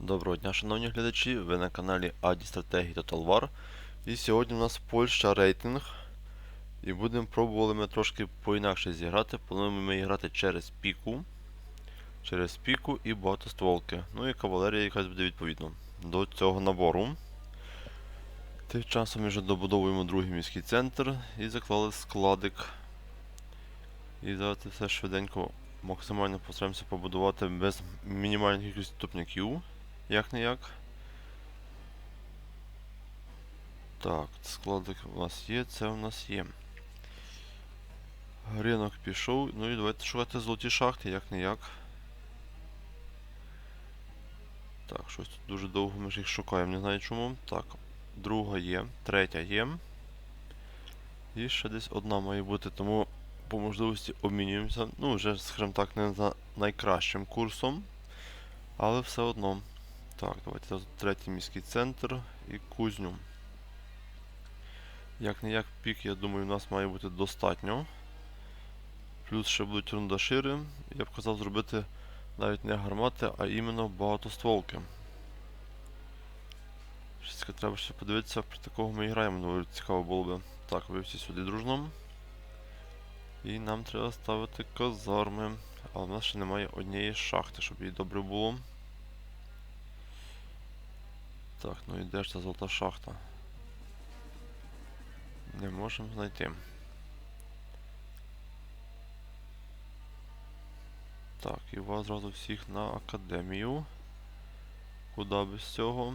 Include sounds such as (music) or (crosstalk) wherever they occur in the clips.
Доброго дня, шановні глядачі, ви на каналі Аді Стратегії Total War. І сьогодні у нас Польща рейтинг. І будемо пробували ми трошки по-інакше зіграти. Плануємо ми грати через піку. Через піку і багатостволки. Ну і кавалерія якась буде відповідно до цього набору. Тим часом ми вже добудовуємо другий міський центр і заклали складик. І зараз все швиденько максимально постараємося побудувати без мінімальних кількості тупняків. Як не як. Так, складик у нас є, це у нас є. Ринок пішов. Ну і давайте шукати золоті шахти, як не як. Так, щось тут дуже довго ми ж їх шукаємо, не знаю чому. Так, друга є, третя є. І ще десь одна має бути, тому по можливості обмінюємося. Ну, вже, скажімо так, не за найкращим курсом. Але все одно. Так, давайте третій міський центр і кузню. Як не як пік, я думаю, у нас має бути достатньо. Плюс ще будуть рундашири. Я б казав зробити навіть не гармати, а іменно багатостволки. Щось треба ще подивитися, при такого ми і граємо, доволі цікаво було би. Так, ви всі сюди дружно. І нам треба ставити казарми. Але в нас ще немає однієї шахти, щоб їй добре було. Так, ну і де ж та золота шахта? Не можемо знайти. Так, і вас зразу всіх на академію. Куда без цього?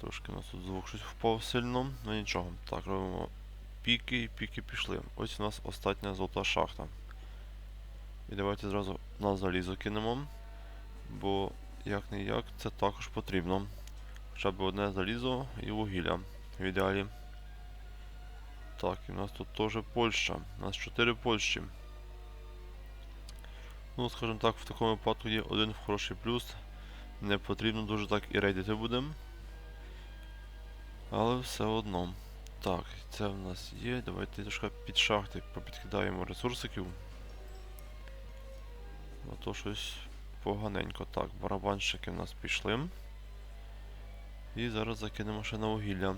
Трошки у нас тут звук щось впав сильно, ну нічого. Так, робимо піки і піки пішли. Ось у нас остання золота шахта. І давайте зразу на залізо кинемо. Бо як не як, це також потрібно. Хоча б одне залізо і вугілля в ідеалі. Так, і у нас тут теж Польща. У нас 4 Польщі. Ну, скажімо так, в такому випадку є один хороший плюс. Не потрібно дуже так і рейдити будемо. Але все одно. Так, це в нас є. Давайте трошки під шахти попідкидаємо ресурсиків. А то щось поганенько. Так, барабанщики в нас пішли. І зараз закинемо ще на вугілля.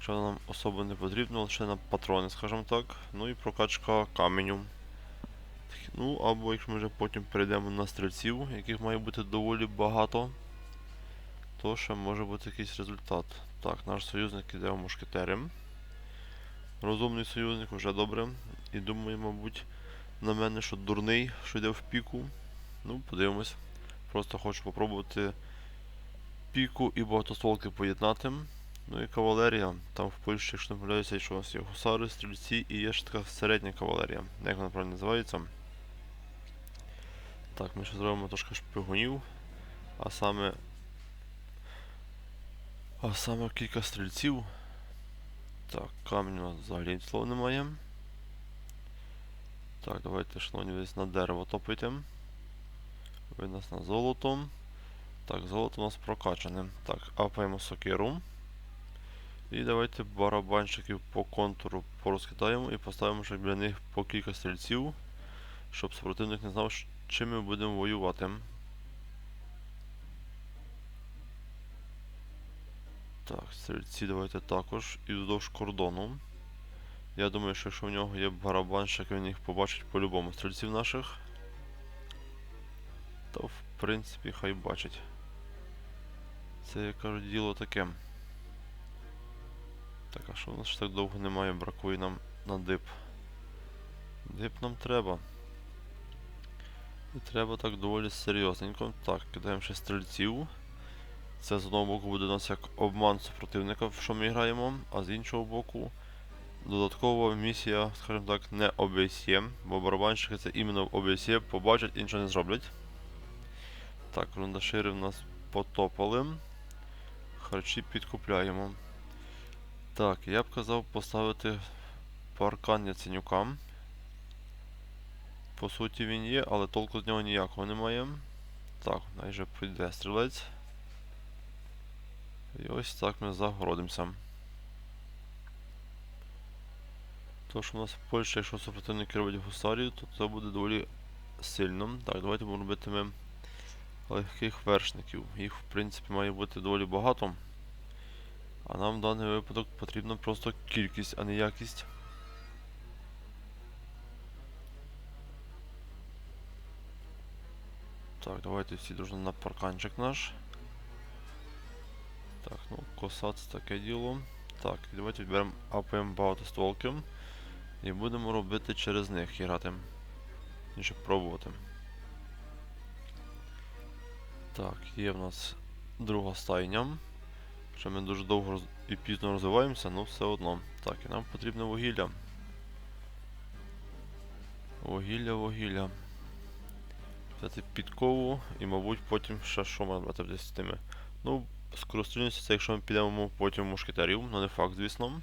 Що нам особо не потрібно, лише на патрони, скажімо так. Ну і прокачка каменю. Ну, або якщо ми вже потім перейдемо на стрільців, яких має бути доволі багато, то ще може бути якийсь результат. Так, наш союзник іде в мушкетери. Розумний союзник, вже добре. І думаю, мабуть, на мене, що дурний, що йде в піку. Ну, подивимось. Просто хочу попробувати піку і багатостволки поєднати. Ну і кавалерія. Там в Польщі, якщо не помиляюся, що у нас є гусари, стрільці і є ще така середня кавалерія. Як вона правильно називається? Так, ми ще зробимо трошки шпигунів. А саме. А саме кілька стрільців. Так, камінь взагалі слова немає. Так, давайте, шановні, десь на дерево топайте. Ви нас на золото. Так, золото у нас прокачане. Так, апаємо сокиру. І давайте барабанщиків по контуру порозкидаємо і поставимо ще біля них по кілька стрільців, щоб супротивник не знав, чим ми будемо воювати. Так, стрільці давайте також і вздовж кордону. Я думаю, що якщо в нього є барабанщик, він їх побачить по-любому стрільців наших. То в принципі хай бачить. Це, як кажуть, діло таке. Так, а що в нас ж так довго немає, бракує нам на дип. Дип нам треба. І треба так доволі серйозненько. Так, кидаємо ще стрільців. Це з одного боку буде у нас як обман супротивника, в що ми граємо, а з іншого боку додаткова місія, скажімо так, не ОБСЄ, бо барабанщики це іменно в ОБСЄ побачать, іншого не зроблять. Так, рундашири в нас потопали. Харчі підкупляємо. Так, я б казав поставити паркан Яценюка. По суті він є, але толку з нього ніякого немає. Так, найже прийде стрілець. І ось так ми загородимося. То, що у нас в Польщі, якщо супротивники роблять гусарію, то це буде доволі сильно. Так, давайте будемо робити ми легких вершників. Їх, в принципі, має бути доволі багато. А нам в даний випадок потрібна просто кількість, а не якість. Так, давайте всі дружно на парканчик наш. Так, ну, коса таке діло. Так, і давайте відберемо апаємо багатостволки. І будемо робити через них грати. Ніж пробувати. Так, є в нас друга стайня. Що ми дуже довго і пізно розвиваємося, але все одно. Так, і нам потрібне вугілля. Вугілля, вугілля. Взяти підкову і, мабуть, потім ще що можна брати десь з тими. Ну, скористуємося це, якщо ми підемо потім мушкетерів, але не факт, звісно.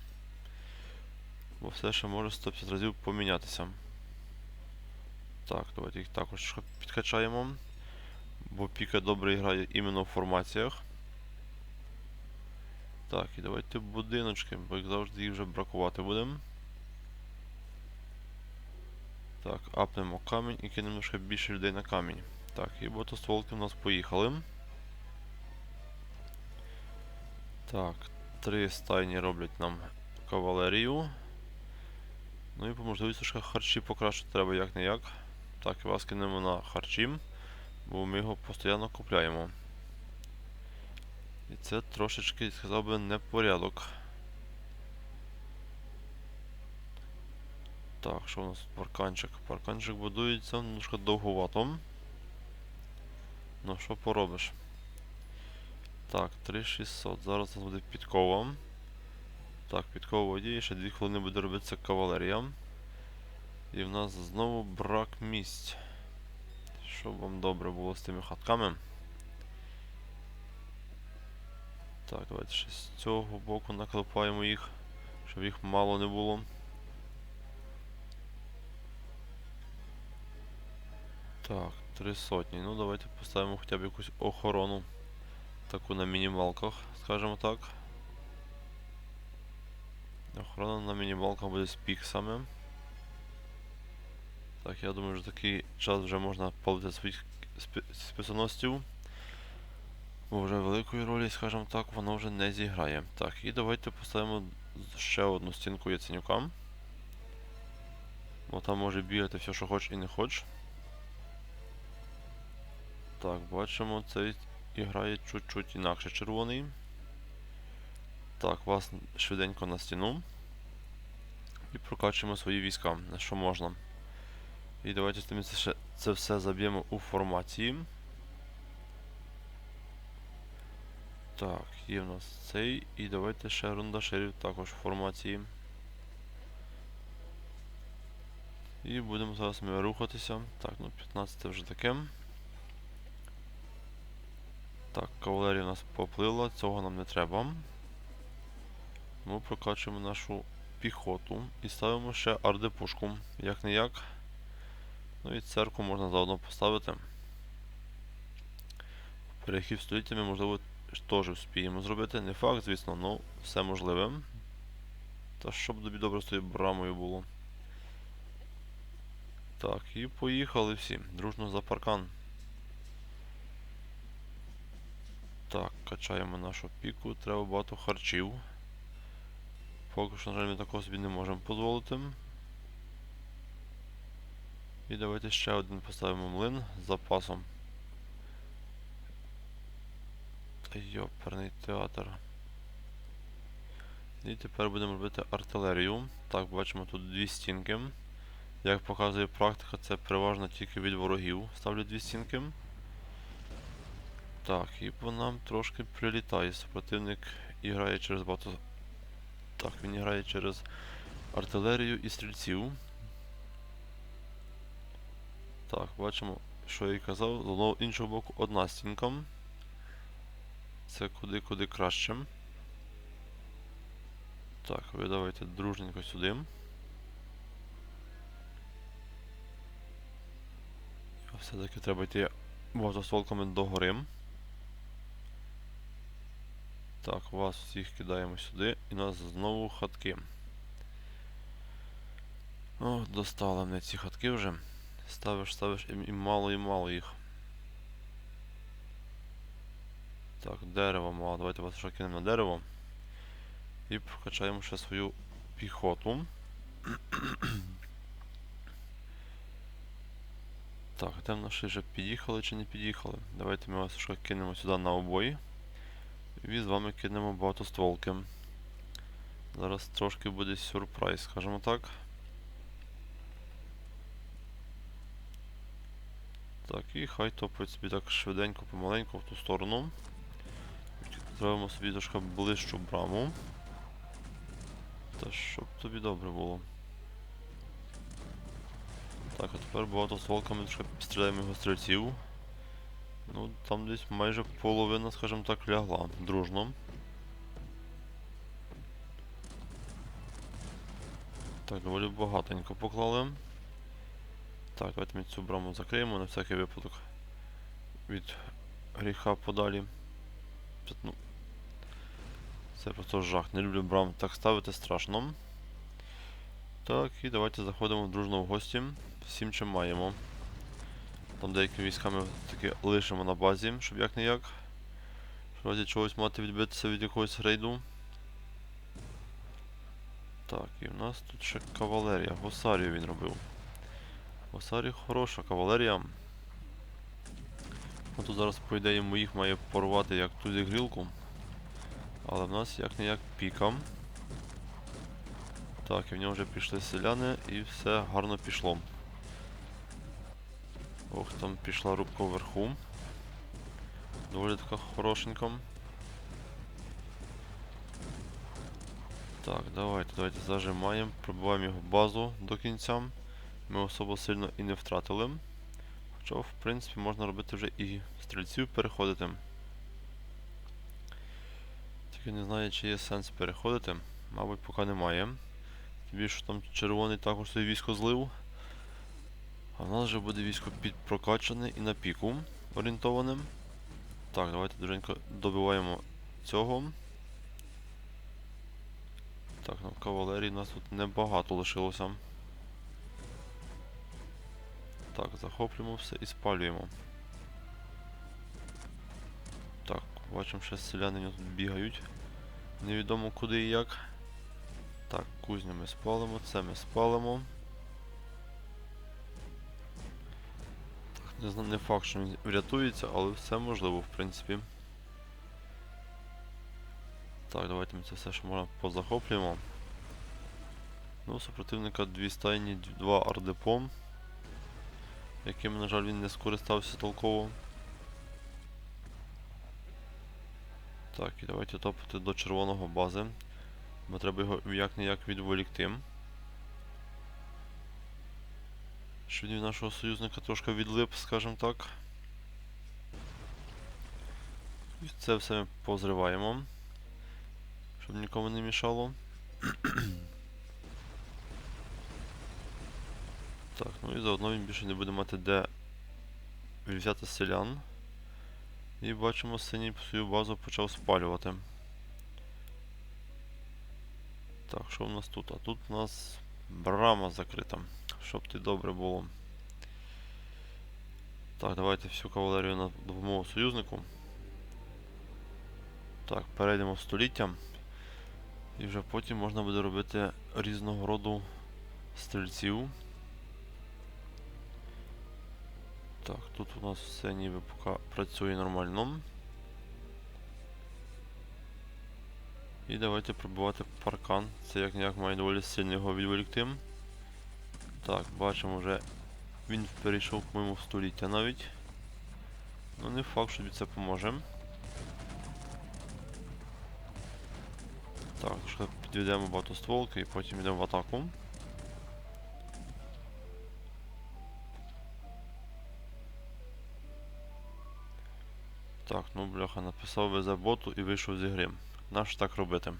Бо все ще може 150 разів помінятися. Так, давайте їх також підкачаємо. Бо Піка добре грає іменно в формаціях. Так, і давайте будиночки, бо як завжди їх вже бракувати будемо. Так, апнемо камінь і кинемо ще більше людей на камінь. Так, і ботостволки у нас поїхали. Так, три стайні роблять нам кавалерію. Ну і по можливості ще харчі покращити треба як не як. Так, і вас кинемо на харчі, бо ми його постійно купляємо. І це трошечки, сказав би, непорядок. Так, що у нас тут парканчик? Парканчик будується немножко довговато. Ну, що поробиш? Так, 3600. Зараз у нас буде підкова. Так, підкова водіє, ще 2 хвилини буде робитися кавалерія. І в нас знову брак місць. Щоб вам добре було з тими хатками. Так, давайте ще з цього боку наклепаємо їх, щоб їх мало не було. Так, три сотні. Ну давайте поставимо хоча б якусь охорону. Таку на мінімалках, скажімо так. Охорона на мінімалках буде з піксами. Так, я думаю, що такий час вже можна палити своїх спи списоносців. Бо вже великої ролі, скажімо так, воно вже не зіграє. Так, і давайте поставимо ще одну стінку яценюкам. Бо там може бігати все, що хоч і не хоч. Так, бачимо, цей грає чуть-чуть інакше червоний. Так, вас швиденько на стіну. І прокачуємо свої війська, на що можна. І давайте з це, це все заб'ємо у формації. Так, є в нас цей. І давайте ще рундашерів також в формації. І будемо зараз ми рухатися. Так, ну 15 вже таке. Так, кавалерія у нас поплила, цього нам не треба. Ми прокачуємо нашу піхоту і ставимо ще ардепушку, як не як. Ну і церкву можна заодно поставити. Перехід століттями, можливо, теж вспіємо зробити. Не факт, звісно, але все можливе. Та щоб тобі добре з тою брамою було. Так, і поїхали всі. Дружно за паркан. Так, качаємо нашу піку, треба багато харчів. Поки що, на жаль, ми такого собі не можемо дозволити. І давайте ще один поставимо млин з запасом. Йоперний театр. І тепер будемо робити артилерію. Так, бачимо тут дві стінки. Як показує практика, це переважно тільки від ворогів ставлю дві стінки. Так, і по нам трошки прилітає. Супротивник і грає через багато. Так, він грає через артилерію і стрільців. Так, бачимо, що я і казав, з одного іншого боку одна стінка. Це куди-куди краще. Так, ви давайте дружненько сюди. Все-таки треба йти багатостволками до гори. Так, вас всіх кидаємо сюди і нас знову хатки. О, достали мене ці хатки вже. Ставиш, ставиш і, мало і мало їх. Так, дерево мало. Давайте вас ще кинемо на дерево. І прокачаємо ще свою піхоту. (coughs) Так, в наші вже під'їхали чи не під'їхали? Давайте ми вас ще кинемо сюди на обої. І з вами кинемо багатостволки. Зараз трошки буде сюрприз, скажімо так. Так, і хай топить собі так швиденько, помаленьку в ту сторону. Зробимо собі трошки ближчу браму. Та щоб тобі добре було. Так, а тепер багато з волками трошки стріляємо його стрільців. Ну, там десь майже половина, скажімо так, лягла дружно. Так, доволі багатенько поклали. Так, давайте ми цю браму закриємо на всякий випадок. Від гріха подалі. Ну, це просто жах. Не люблю брам так ставити страшно. Так, і давайте заходимо дружно в гості. Всім чим маємо. Там деякі війська ми таки лишимо на базі, щоб як не як. В разі чогось мати відбитися від якогось рейду. Так, і в нас тут ще кавалерія. Гусарію він робив. Гусарі хороша кавалерія. Тут зараз, по ідеї, моїх має порвати як туди грілку. Але в нас як не як піка. Так, і в нього вже пішли селяни і все гарно пішло. Ох, там пішла рубка вверху. Доволі така хорошенька. Так, давайте, давайте зажимаємо, пробиваємо його базу до кінця. Ми особо сильно і не втратили. Хоча, в принципі, можна робити вже і стрільців переходити. Тільки не знаю, чи є сенс переходити. Мабуть, поки немає. Тобі що там червоний також своє військо злив. А в нас вже буде військо підпрокачане і на піку орієнтованим. Так, давайте друженько добиваємо цього. Так, ну кавалерії у нас тут небагато лишилося. Так, захоплюємо все і спалюємо. Так, бачимо, ще селяни тут бігають. Невідомо куди і як. Так, кузню ми спалимо, це ми спалимо. Так, не, факт, що він врятується, але все можливо, в принципі. Так, давайте ми це все, що можна позахоплюємо. Ну, супротивника дві стайні, два ардепо, якими, на жаль, він не скористався толково. Так, і давайте топити до червоного бази. Бо треба його як не як відволікти. Щоб від нашого союзника трошки відлип, скажімо так. І це все ми позриваємо. Щоб нікому не мішало. Так, ну і заодно він більше не буде мати де взяти селян. І бачимо, синій свою базу почав спалювати. Так, що в нас тут? А тут у нас брама закрита. Щоб ти добре було. Так, давайте всю кавалерію на допомогу союзнику. Так, перейдемо в століття. І вже потім можна буде робити різного роду стрільців. Так, тут у нас все ніби поки працює нормально. І давайте пробувати паркан. Це як ніяк має доволі сильно його відволікти. Так, бачимо вже він перейшов, по-моєму, століття навіть. Ну не факт, що це поможе. Так, що підведемо багатостволки і потім йдемо в атаку. Так, ну бляха, написав везе боту і вийшов зі гри. Наш так робити.